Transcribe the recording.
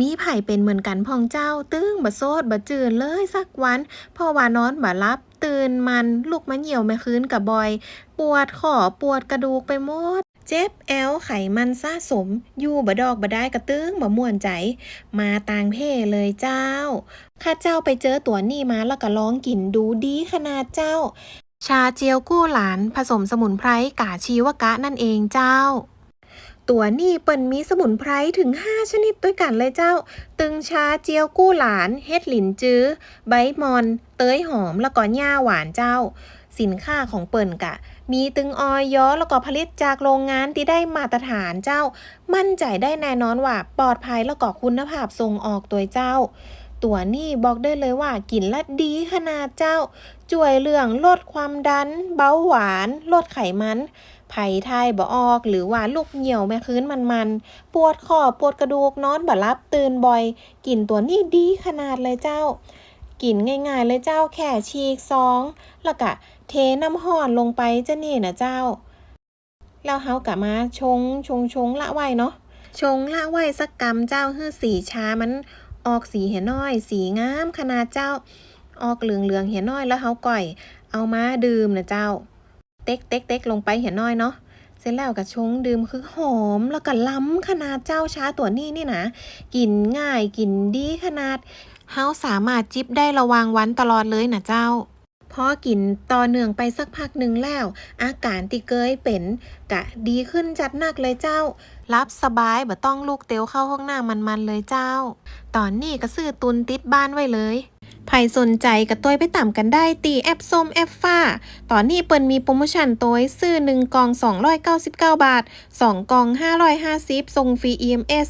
มีไผ่เป็นเหมือนกันพองเจ้า ตึ้งบะโซดบะจืนเลยสักวันเพอว่านอนบะรับ ตื่นมันลูกมะเหี่ยวม่คืนกับบอย ปวดขอปวดกระดูกไปหมดเจ็บแอวไขมันสะสม อยู่บะดอกบะได้กระตึงบะม่วนใจ มาต่างเพเลยเจ้า ข้าเจ้าไปเจอตัวนี่มาแล้วก็ลองกินดูดีขนาดเจ้า ชาเจียวกู้หลาน ผสมสมุนไพรกาชีวกะนั่นเองเจ้า ตัวนี่เปิ่นมีสมุนไพรถึง 5 ชนิดด้วยกันเลยเจ้า ตึงชาเจียวกู้หลาน เฮ็ดหลินจื้อ ใบมอน เตยหอม แล้วก็หญ้าหวานเจ้า สินค้าของเปิ่นกะ มีตึงออยอแล้วก็ผลิตจากโรงงานที่ได้มาตรฐานเจ้า มั่นใจได้แน่นอนว่าปลอดภัยแล้วก็คุณภาพส่งออกตัวเจ้า ตัวนี่บอกได้เลยว่ากินละดีขนาดเจ้า จ่วยเรื่องลดความดัน เบาหวาน ลดไขมัน ไผ่ไทยบ่ออก หรือว่าลูกเหี่ยวแม่คืนมันๆปวดคอปวดกระดูกนอนบ่รับตื่นบ่อย กินตัวนี้ดีขนาดเลยเจ้า กินง่ายๆเลยเจ้าแค่ฉีกซอง แล้วก็เทน้ำห่อนลงไปจะนี่นะเจ้า แล้วเฮากะมาชงชงชงละไว้เนาะชงละไว้สักกำเจ้าเฮื้อสีชามันออกสีเห็นน้อย สีงามขนาดเจ้า ออกเหลืองเหลืองเห็นน้อยแล้วเฮาก่อย เอามาดื่มนะเจ้า เต็กเต็กเต็กลงไปเห็นน้อยเนาะเสร็จแล้วก็ชงดื่มคือหอมแล้วก็ล้ำขนาดเจ้าช้าตัวนี้นี่นะกินง่ายกินดีขนาดเฮาสามารถจิบได้ระวางวันตลอดเลยนะเจ้าพอกินต่อเนื่องไปสักพักหนึ่งแล้ว อาการที่เกยเป็นกะดีขึ้นจัดหนักเลยเจ้า รับสบายบ่ต้องลูกเตียวเข้าห้องหน้ามันๆเลยเจ้า ตอนนี้ก็ซื้อตุนติดบ้านไว้เลย ใครสนใจกับตัวไปต่ำกันได้ตีแอปส้มแอปฟ้า ตอนนี้เปิ่นมีโปรโมชั่นตัวซื้อ1กล่อง 299 บาท 2กล่อง 550ส่งฟรี EMS